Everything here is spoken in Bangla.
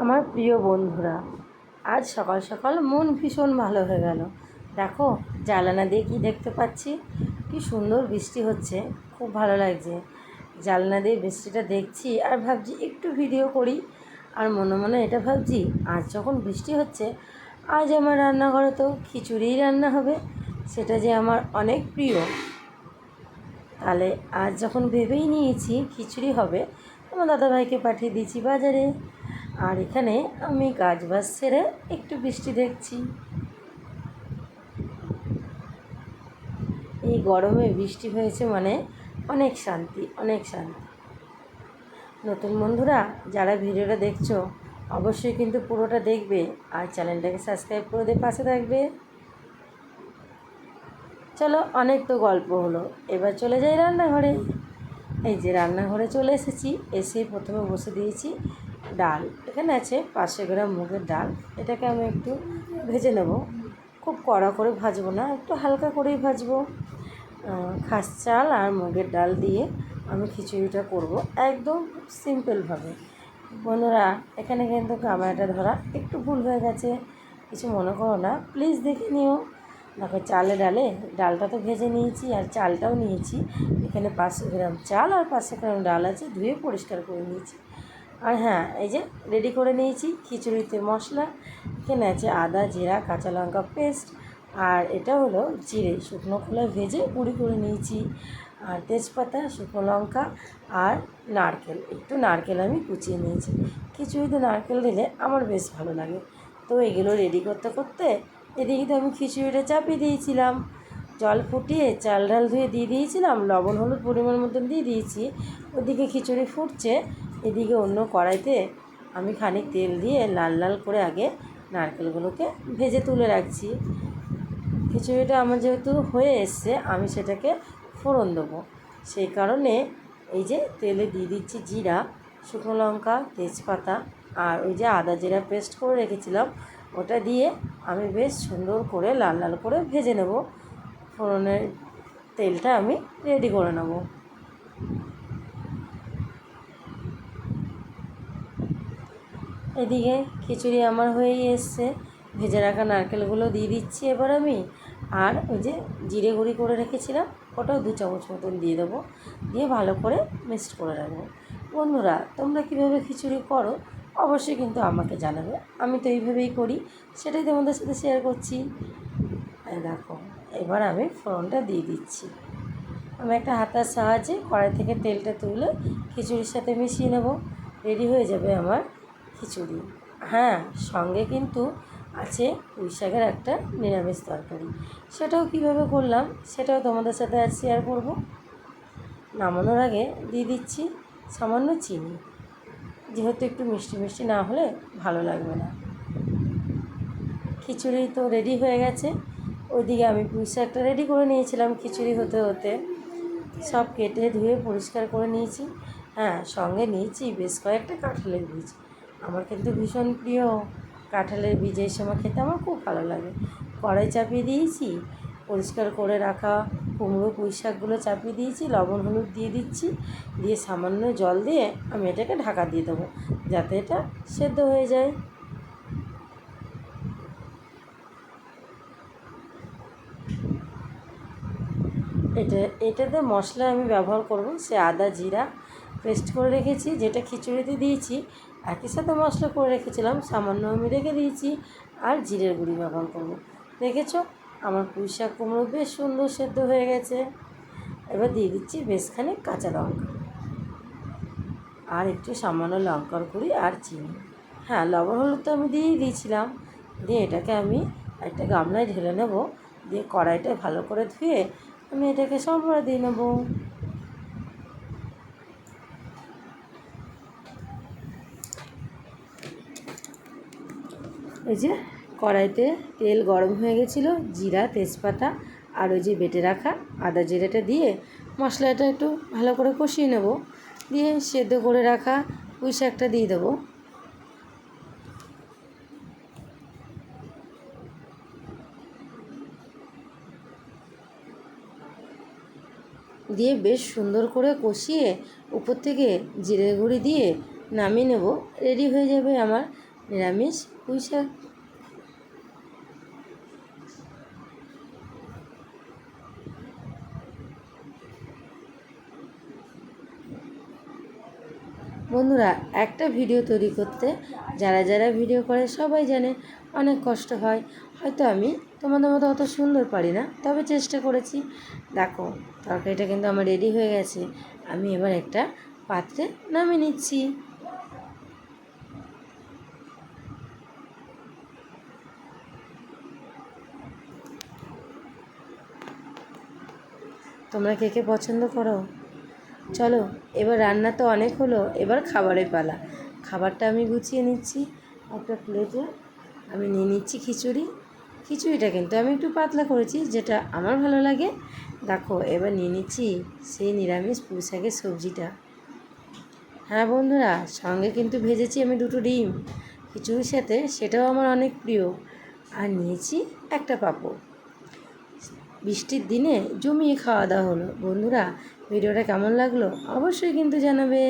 আমার প্রিয় বন্ধুরা, আজ সকাল সকাল মন ভীষণ ভালো হয়ে গেল। দেখো জানালা দিয়ে কী দেখতে পাচ্ছি? কি সুন্দর বৃষ্টি হচ্ছে, খুব ভালো লাগছে। জানলা দিয়ে বৃষ্টিটা দেখছি আর ভাবছি একটু ভিডিও করি। আর মনে মনে এটা ভাবছি, আজ যখন বৃষ্টি হচ্ছে, আজ আমার রান্নাঘরে তো খিচুড়িই রান্না হবে, সেটা যে আমার অনেক প্রিয়। তাহলে আজ যখন ভেবেই নিয়েছি খিচুড়ি হবে আমার দাদাভাইকে পাঠিয়ে দিয়েছি বাজারে। আর এখানে আমি কাজ বাজ সেরে একটু বৃষ্টি দেখছি। এই গরমে বৃষ্টি হয়েছে মানে অনেক শান্তি অনেক শান্তি। নতুন বন্ধুরা, যারা ভিডিওটা দেখছ, অবশ্যই কিন্তু পুরোটা দেখবে আর চ্যানেলটাকে সাবস্ক্রাইব করে দিয়ে পাশে থাকবে। চলো, অনেক তো গল্প হলো। এবার চলে যাই রান্নাঘরে। এই যে রান্নাঘরে চলে এসেছি, এসে প্রথমে বসে দিয়েছি ডাল। এখানে আছে পাঁচশো গ্রাম মুগের ডাল। এটাকে আমি একটু ভেজে নেব। খুব কড়া করে ভাজবো না, একটু হালকা করেই ভাজবো। খাস চাল আর মুগের ডাল দিয়ে আমি খিচুড়িটা করব একদম সিম্পলভাবে। বন্ধুরা, এখানে কিন্তু ক্যামেরাটা ধরা একটু ভুল হয়ে গেছে। কিছু মনে করো না, প্লিজ দেখে নিও। দেখো, চালে ডালে ডালটা তো ভেজে নিয়েছি আর চালটাও নিয়েছি। এখানে পাঁচশো গ্রাম চাল আর পাঁচশো গ্রাম ডাল আছে, ধুয়ে পরিষ্কার করে নিয়েছি। আর হ্যাঁ এই যে রেডি করে নিয়েছি খিচুড়িতে মশলা, এখানে আছে আদা, জিরা, কাঁচা লঙ্কা পেস্ট আর এটা হলো জিরে, শুকনো খোলায় ভেজে গুঁড়ি করে নিয়েছি। আর তেজপাতা, শুকনো লঙ্কা আর নারকেল, একটু নারকেল আমি কুচিয়ে নিয়েছি। খিচুড়িতে নারকেল দিলে আমার বেশ ভালো লাগে। তো এগুলো রেডি করতে করতে এদিকে তো আমি খিচুড়িটা চাপিয়ে দিয়েছিলাম। জল ফুটিয়ে চাল ডাল ধুয়ে দিয়ে দিয়েছিলাম, লবণ, হলুদ পরিমাণ মতন দিয়ে দিয়েছি। ওদিকে খিচুড়ি ফুটছে এদিকে অন্য কড়াইতে আমি খানিক তেল দিয়ে লাল লাল করে আগে নারকেলগুলোকে ভেজে তুলে রাখছি। খিচুড়িটা আমার যেহেতু হয়ে এসছে, আমি সেটাকে ফোড়ন দেবো। সেই কারণে এই যে তেলে দিয়ে দিচ্ছি জিরা, শুকনো লঙ্কা, তেজপাতা আর ওই যে আদা জিরা পেস্ট করে রেখেছিলাম, ওটা দিয়ে আমি বেশ সুন্দর করে লাল লাল করে ভেজে নেব। ফোড়নের তেলটা আমি রেডি করে নেব। এদিকে খিচুড়ি আমার হয়েই এসছে। ভেজে রাখা নারকেলগুলো দিয়ে দিচ্ছি এবার আমি। আর ওই যে জিরে গুঁড়ি করে রেখেছিলাম, ওটাও দু চামচ মতন দিয়ে দেবো। দিয়ে ভালো করে মিক্সড করে রাখব বন্ধুরা, তোমরা কীভাবে খিচুড়ি করো অবশ্যই কিন্তু আমাকে জানাবে। আমি তো এইভাবেই করি, সেটাই তোমাদের সাথে শেয়ার করছি। দেখো, এবার আমি ফোড়নটা দিয়ে দিচ্ছি। আমি একটা হাতার সাহায্যে কড়াই থেকে তেলটা তুলে খিচুড়ির সাথে মিশিয়ে নেব। রেডি হয়ে যাবে আমার খিচুড়ি। হ্যাঁ সঙ্গে কিন্তু আছে পুঁই শাকের একটা নিরামিষ তরকারি। সেটাও কীভাবে করলাম, সেটাও তোমাদের সাথে আজ শেয়ার করব। নামানোর আগে দিয়ে দিচ্ছি সামান্য চিনি। যেহেতু একটু মিষ্টি মিষ্টি না হলে ভালো লাগবে না। খিচুড়ি তো রেডি হয়ে গেছে। ওইদিকে আমি পুঁই শাকটা রেডি করে নিয়েছিলাম খিচুড়ি হতে হতে। সব কেটে ধুয়ে পরিষ্কার করে নিয়েছি। হ্যাঁ সঙ্গে নিয়েছি বেশ কয়েকটা কাঁঠালের বীজ। আমার কিন্তু ভীষণ প্রিয় কাঁঠালের বীজের সময় খেতে আমার খুব ভালো লাগে। কড়াই চাপিয়ে দিয়েছি, পরিষ্কার করে রাখা কুমড়ো পুঁই শাকগুলো চাপিয়ে দিয়েছি, লবণ, হলুদ দিয়ে দিচ্ছি, দিয়ে সামান্য জল দিয়ে আমি এটাকে ঢাকা দিয়ে দেবো যাতে এটা সেদ্ধ হয়ে যায়। এটা, এটাতে মশলা আমি ব্যবহার করব, সে আদা, জিরা পেস্ট করে রেখেছি, যেটা খিচুড়িতে দিয়েছি একই সাথে মশলা করে রেখেছিলাম, সামান্য আমি রেখে দিয়েছি। আর জিরের গুঁড়ি ব্যবহার করব। দেখেছ? আমার পুঁই শাক কুমড়ো বেশ সুন্দর সেদ্ধ হয়ে গেছে। এবার দিয়ে দিচ্ছি বেশ খানিক কাঁচা লঙ্কা। আর একটু সামান্য লঙ্কার গুঁড়ি আর চিনি। হ্যাঁ লবণ হলুদ তো আমি দিয়েই দিয়েছিলাম। দিয়ে এটাকে আমি একটা গামলায় ঢেলে নেব। দিয়ে কড়াইটা ভালো করে ধুয়ে আমি এটাকে সম্বরা দিয়ে নেব। এই যে কড়াইতে তেল গরম হয়ে গেছিল, জিরা, তেজপাতা আর ওই যে বেটে রাখা আদা জিরাটা দিয়ে মশলাটা একটু ভালো করে কষিয়ে নেব। দিয়ে সেদ্ধ করে রাখা পুঁই শাকটা দিয়ে দেবো। দিয়ে বেশ সুন্দর করে কষিয়ে উপর থেকে জিরে গুঁড়ি দিয়ে নামিয়ে নেব। রেডি হয়ে যাবে আমার নিরামিষ পুঁই বন্ধুরা, একটা ভিডিও তৈরি করতে যারা যারা ভিডিও করে সবাই জানে অনেক কষ্ট হয়। হয়তো আমি তোমাদের মতো অত সুন্দর পারি না, তবে চেষ্টা করেছি। দেখো, তরকারিটা কিন্তু আমার রেডি হয়ে গেছে। আমি এবার একটা পাত্রে নামিয়ে নিচ্ছি। তোমরা কে কে পছন্দ করো? চলো, এবার রান্না তো অনেক হলো, এবার খাবারের পালা। খাবারটা আমি গুছিয়ে নিচ্ছি, একটা প্লেটে। আমি নিয়ে নিচ্ছি খিচুড়ি। খিচুড়িটা কিন্তু আমি একটু পাতলা করেছি, যেটা আমার ভালো লাগে। দেখো, এবার নিয়ে নিচ্ছি সেই নিরামিষ পুঁই শাকের সবজিটা। হ্যাঁ বন্ধুরা, সঙ্গে কিন্তু ভেজেছি আমি দুটো ডিম। খিচুড়ির সাথে সেটাও আমার অনেক প্রিয়। আর নিয়েছি একটা পাঁপড়। বৃষ্টির দিনে জমিয়ে খাওয়া দাওয়া হলো। বন্ধুরা ভিডিওটা কেমন লাগল? অবশ্যই কিন্তু জানাবে।